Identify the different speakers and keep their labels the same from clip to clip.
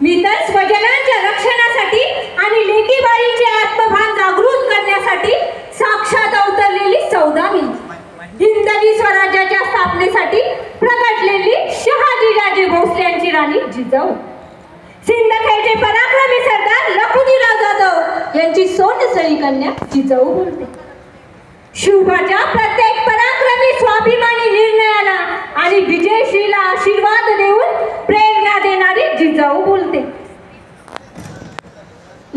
Speaker 1: मी तर स्वजनांच्या रक्षणासाठी आणि लेकीबाईचे आत्मभान जागृत करण्यासाठी साक्षात अवतरलेली चौदावी हिंदवी स्वराज्याच्या स्थापनेसाठी प्रकटलेली शहाजीराजे भोसले यांची राणी जिजाऊ. सिंदखेडचे पराक्रमी सरदार लखुजीराव जाधव यांची सोनसळी कन्या जिजाऊ बोलते. शिवभाच्या प्रत्येक पराक्रमी स्वाभिमानी निर्णयाला आणि विजयश्रीला आशीर्वाद देऊन प्रेरणा देणारी जिजाऊ बोलते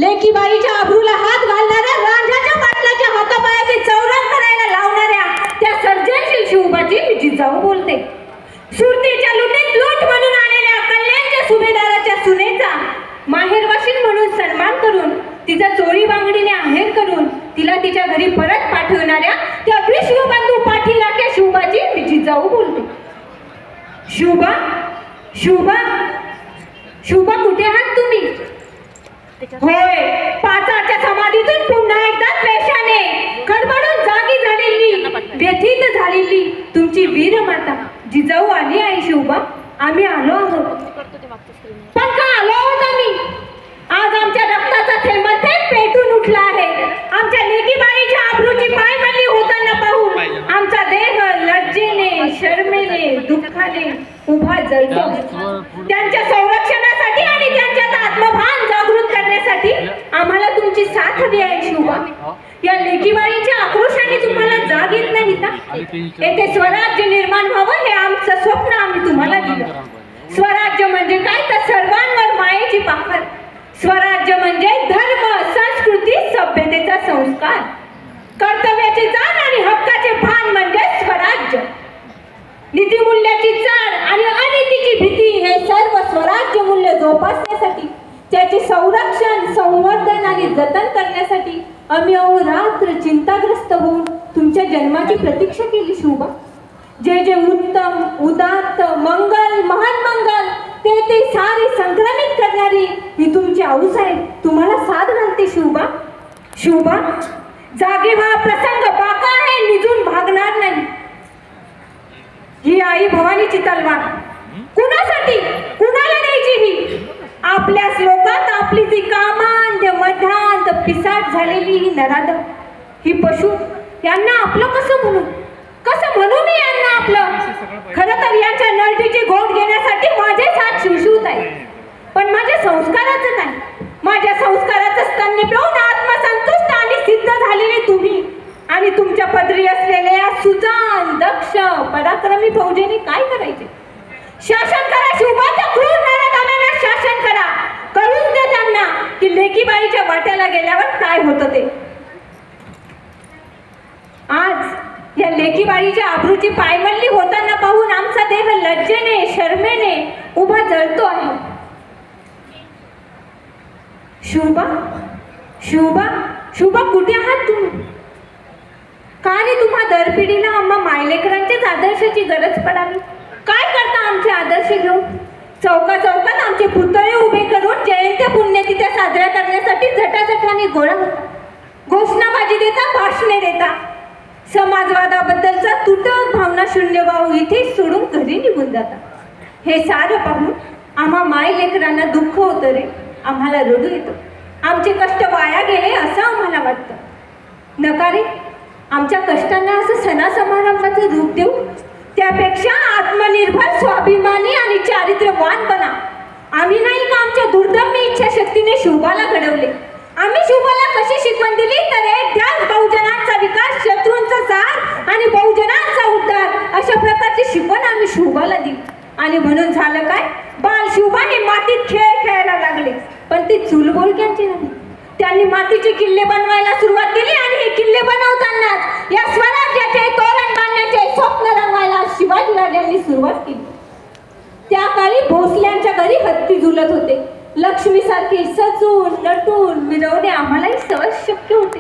Speaker 1: लेकीबाईच्या अब्रूला हात घालणाऱ्या राजाच्या पाटलाच्या हातापायाचे चौरंग करायला लावणाऱ्या त्या सर्जनशील शिवबाची मी जिजाऊ बोलते. सुरतीच्या लुटीत लूट म्हणून आलेल्या कल्याणच्या सुभेदाराच्या सुनेचा माहेरवाशीन म्हणून सन्मान करून तिचा चोरी बांगडीने आहेर करून तिला तिच्या घरी परत पाठवणाऱ्या त्या विश्वबंधू पाठीलाट्या शिवबाची मी जिजाऊ बोलते. शिवबा शिवबा शिवबा कुठे आहात तू होय. पाचाच्या समाधीतून पुन्हा एकदा पेशाने खडबडून जागी झालेली व्यथित झालेली तुमची वीर माता जिजाऊ आली आहे शिवबा आम्ही आलो आहोत. पण का आलो आहोत आम्ही. आज आमच्या रक्ताचा थेंब थेंब पेटून उठला आहे. आमच्या लेकीबाईच्या आबरूची पायमल्ली होताना पाहून आमचा देह लज्जेने शर्मेने दुःखाने उभा जळतो. त्यांच्या संरक्षणासाठी आणि त्यांच्यात आत्मभान जागृत करण्यासाठी आम्हाला हवी आहे शिवबा या लेकीबाईच्या आक्रोशाने तुम्हाला जाग येत नाही का? येथे स्वराज्य निर्माण व्हावं हे आमचं स्वप्न आम्ही तुम्हाला दिलं. स्वराज्य म्हणजे काय? तर सर्वांवर मायेची पाखर. स्वराज्य म्हणजे धर्म संस्कृती सभ्यतेचा संस्कार. कर्तव्याचे जाण आणि हक्काचे भान म्हणजे स्वराज्य. नीतिमूल्याची जाण आणि अनितीची भीती हे सर्व स्वराज्य मूल्य जोपासण्यासाठी त्याचे संरक्षण संवर्धन आणि जतन करण्यासाठी आम्ही अहोरात्र चिंताग्रस्त होऊन तुमच्या जन्माची प्रतीक्षा केली शिवबा जे जे उत्तम उदात्त मंगल महान मंगल. ते ते सारे संक्रमित करणारी. ही तुमची आऊस आहे तुम्हाला साथ घालते शिवबा शिवबा जागे व्हा प्रसंग बाका आहे निजून भागणार नाही. ही आई भवानीची तलवार. कुणासाठी? कुणाला द्यायची ही? आपल्या श्लोकात आपली जी कामांत मध्यांत पिसाट झालेली ही नराद ही पशु यांना आपलं कसं म्हणू? कसं म्हणू मी यांना आपलं? खरं तर यांच्या नरटीची घोट घेण्यासाठी माझे हात शिवशिवत आहे. पण माझ्या संस्काराचं नाही. माझ्या संस्काराचं स्तन निपळून आत्मसंतुष्ट आणि सिद्ध झालेले तुम्ही. आणि तुमच्या पदरी असलेल्या सुजान दक्ष पराक्रमी फौजेने काय करायचे? शासन करा शिवबाच्या क्रूर नरकाम्यांना शासन करा कळून दे त्यांना की लेकीबाईच्या वाट्याला गेल्यावर काय होतं ते? आज या लेकीबाईच्या आबरूची पायमल्ली होताना पाहून आमचा देह लज्जेने शर्मेने उभा जळतो आहे. शुभा शुभा शुभा कुठे आहात तुम्ही? का रे तुम्हा दरपिढीला आम्हा मायलेकरांच्याच आदर्शाची गरज पडावी? काय करता आमचे आदर्श घेऊन? चौका चौकात आमचे पुतळे उभे करून घोषणाबाजी देता भाषणे देता. समाजवादाबद्दलचा तुटक भावना शून्य भाव इथे सोडून घरी निघून जाता हे सारं पाहून आम्हा माय लेकरांना दुःख होतं रे. आम्हाला रडू येतं. आमचे कष्ट वाया गेले असं आम्हाला वाटतं. नका रे. आमच्या कष्टांना असं सणासमारंभाचं रूप देऊ. त्यापेक्षा आत्मनिर्भर स्वाभिमानी आणि चारित्र्यवान बना. आम्ही नाही का आमच्या दुर्दम्य इच्छाशक्तीने शोभाला घडवले? आम्ही शुभाला कशी शिकवण दिली? तर एक ध्यान बहुजनांचा विकास शत्रूंचा सार आणि बहुजनांचा उद्धार अशा प्रकारची शिकवण आम्ही शुभाला दिली. आणि म्हणून झालं काय? बाल शुभाने मातीत खेळ खेळायला लागले. पण ते चुलबोलक्यांचे नाही त्यांनी मातीचे किल्ले बनवायला सुरुवात केली आणि हे किल्ले बनवतानाच या स्वराज्याचे तोरण बांधण्याचे स्वप्न रंगवायला शिवाजी राजांनी सुरुवात केली. त्या काळी भोसल्यांच्या घरी हत्ती झुलत होते. लक्ष्मीसारखी सजून नटून मिरवणे आम्हालाही सहज शक्य होते.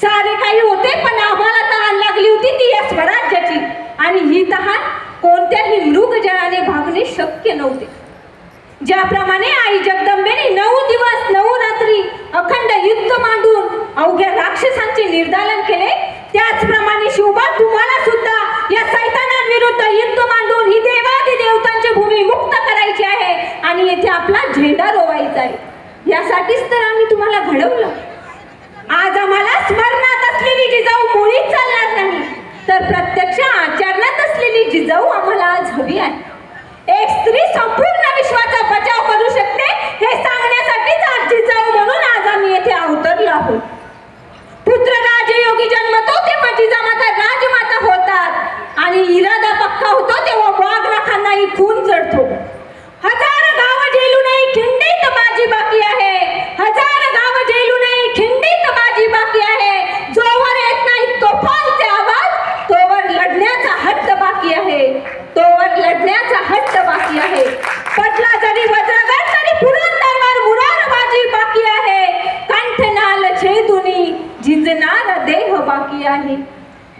Speaker 1: सारे काही होते पण आम्हाला तहान लागली होती ती या स्वराज्याची. आणि ही तहान कोणत्याही मृगजळाने भागणे शक्य नव्हते. ज्याप्रमाणे आई जगदंबेने नऊ दिवस नऊ रात्री अखंड युद्ध मांडून अवघ्या राक्षसांचे निर्दालन केले त्याचप्रमाणे यासाठीच तर आम्ही तुम्हाला घडवलं. आज आम्हाला स्मरणात असलेली जिजाऊ मुळीच चालणार नाही. तर प्रत्यक्ष आचरणात असलेली जिजाऊ आम्हाला आज हवी आहे. एक स्त्री संपूर्ण विश्वाचा बचाव करू शकते हे सांगण्यासाठीच आज जिजाऊ म्हणून आज आम्ही येथे अवतरलो आहोत पुत्र राजयोगी जन्मतो तेव्हा जिजामाता राजमाता होतात आणि इरादा पक्का होतो तेव्हा वाघ राखांनाही खून चढतो हजार गाव झेलूनही खिंडीत बाजी बाकी आहे हजार गाव झेलूनही खिंडीत बाजी बाकी आहे जोवर येत नाही तोफांचे आवाज तोवर लढण्याचा हट्ट बाकी आहे तोवर लढण्याचा हट्ट बाकी आहे पटला जरी वज्रगड तरी पुरंदरवर मुरार बाजी बाकी आहे कंठनाल छेदुनी झिंजणार देह बाकी आहे.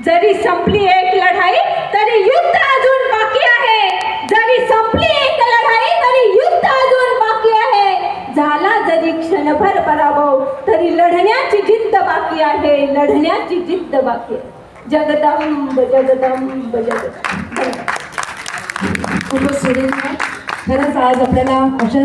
Speaker 1: जरी संपली एक लढाई तरी युद्ध अजून बाकी आहे. जरी संपली एक लढाई तरी युद्ध अजून बाकी आहे. झाला जरी क्षणभर पराभव तरी लढण्याची जिद्द बाकी आहे. लढण्याची जिद्द बाकी आहे. जगदंब जगदंब जगदंब.
Speaker 2: खूपच सुरेख खरंच आज आपल्याला अशा